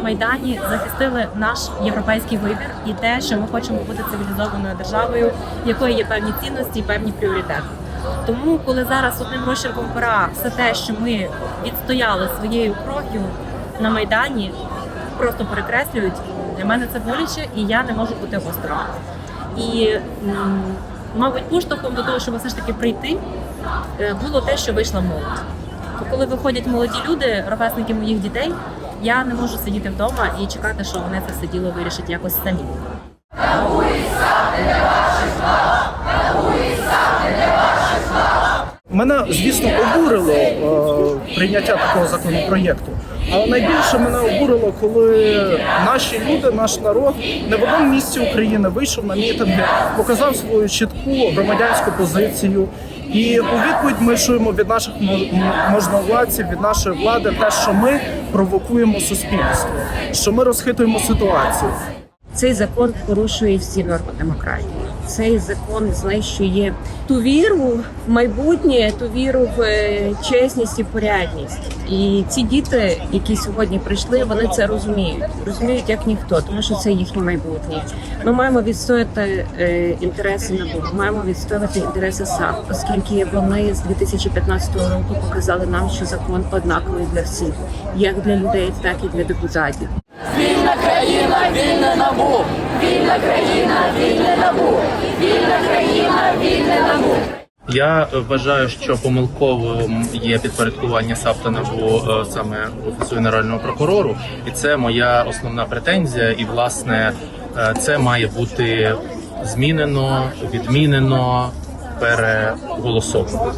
Майдані захистили наш європейський вибір і те, що ми хочемо бути цивілізованою державою, якої є певні цінності і певні пріоритети. Тому, коли зараз одним розчерком пера все те, що ми відстояли своєю кров'ю на майдані, просто перекреслюють, для мене це боляче, і я не можу бути осторонь. І мабуть, поштовхом до того, щоб все ж таки прийти, е, було те, що вийшла молодь. Коли виходять молоді люди, ровесники моїх дітей, я не можу сидіти вдома і чекати, що вони це все діло вирішать якось самі. Мене, звісно, обурило е, прийняття такого законопроєкту. Але найбільше мене обурило, коли наші люди, наш народ не в одному місці України вийшов на мітинги, показав свою чітку громадянську позицію. І у відповідь ми чуємо від наших мо- можновладців, від нашої влади, те, що ми провокуємо суспільство, що ми розхитуємо ситуацію. Цей закон порушує всі норми демократії. Цей закон знищує ту віру в майбутнє, ту віру в е, чесність і порядність. І ці діти, які сьогодні прийшли, вони це розуміють, розуміють як ніхто, тому що це їхнє майбутнє. Ми маємо відстояти е, інтереси НАБУ, маємо відстоювати інтереси САП, оскільки вони з 2015 року показали нам, що закон однаковий для всіх, як для людей, так і для депутатів. Вільна країна, вільне набу. Вільна країна, вільне набу. Вільна країна, вільне набу. Я вважаю, що помилковим є підпорядкування САП та НАБУ е, саме офісу генерального прокурору, і це моя основна претензія. І власне е, це має бути змінено, відмінено, переголосовано.